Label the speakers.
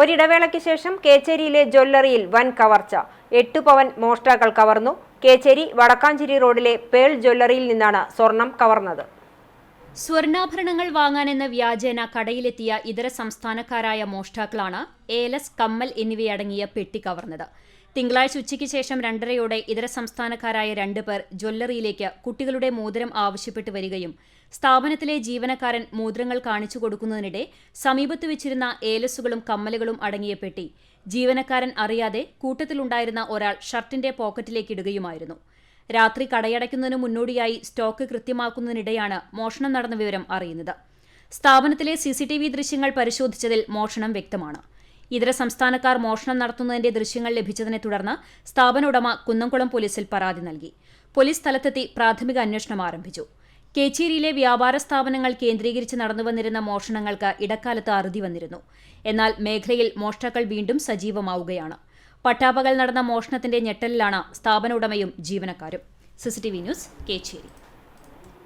Speaker 1: ഒരിടവേളയ്ക്ക് ശേഷം കേച്ചേരിയിലെ ജ്വല്ലറിയിൽ വൻ കവർച്ച. എട്ട് പവൻ മോഷ്ടാക്കൾ കവർന്നു. കേച്ചേരി വടക്കാഞ്ചേരി റോഡിലെ പേൾ ജ്വല്ലറിയിൽ നിന്നാണ് സ്വർണം കവർന്നത്.
Speaker 2: സ്വർണാഭരണങ്ങൾ വാങ്ങാനെന്ന വ്യാജേന കടയിലെത്തിയ ഇതര സംസ്ഥാനക്കാരായ മോഷ്ടാക്കളാണ് ഏലസ് കമ്മൽ എന്നിവയടങ്ങിയ പെട്ടി കവർന്നത്. തിങ്കളാഴ്ച ഉച്ചയ്ക്ക് ശേഷം രണ്ടരയോടെ ഇതര സംസ്ഥാനക്കാരായ രണ്ടുപേർ ജ്വല്ലറിയിലേക്ക് കുട്ടികളുടെ മോതിരം ആവശ്യപ്പെട്ട് വരികയും സ്ഥാപനത്തിലെ ജീവനക്കാരൻ മോതിരങ്ങൾ കാണിച്ചു കൊടുക്കുന്നതിനിടെ സമീപത്ത് വെച്ചിരുന്ന ഏലസുകളും കമ്മലുകളും അടങ്ങിയ പെട്ടി ജീവനക്കാരൻ അറിയാതെ കൂട്ടത്തിലുണ്ടായിരുന്ന ഒരാൾ ഷർട്ടിന്റെ പോക്കറ്റിലേക്ക് ഇടുകയുമായിരുന്നു. രാത്രി കടയടയ്ക്കുന്നതിന് മുന്നോടിയായി സ്റ്റോക്ക് കൃത്യമാക്കുന്നതിനിടെയാണ് മോഷണം നടന്ന വിവരം അറിയുന്നത്. സ്ഥാപനത്തിലെ സി സി ടി വി ദൃശ്യങ്ങൾ പരിശോധിച്ചതിൽ മോഷണം വ്യക്തമാണ്. ഇതര സംസ്ഥാനക്കാർ മോഷണം നടത്തുന്നതിന്റെ ദൃശ്യങ്ങൾ ലഭിച്ചതിനെ തുടർന്ന് സ്ഥാപന ഉടമ കുന്നംകുളം പോലീസിൽ പരാതി നൽകി. പോലീസ് സ്ഥലത്തെത്തി പ്രാഥമിക അന്വേഷണം ആരംഭിച്ചു. കേച്ചേരിയിലെ വ്യാപാര സ്ഥാപനങ്ങൾ കേന്ദ്രീകരിച്ച് നടന്നുവന്നിരുന്ന മോഷണങ്ങൾക്ക് ഇടക്കാലത്ത് അറുതി വന്നിരുന്നു. എന്നാൽ മേഖലയിൽ മോഷ്ടാക്കൾ വീണ്ടും സജീവമാവുകയാണ്. പട്ടാപകൽ നടന്ന മോഷണത്തിന്റെ ഞെട്ടലിലാണ് സ്ഥാപന ഉടമയും ജീവനക്കാരും. CCTV news Kechery.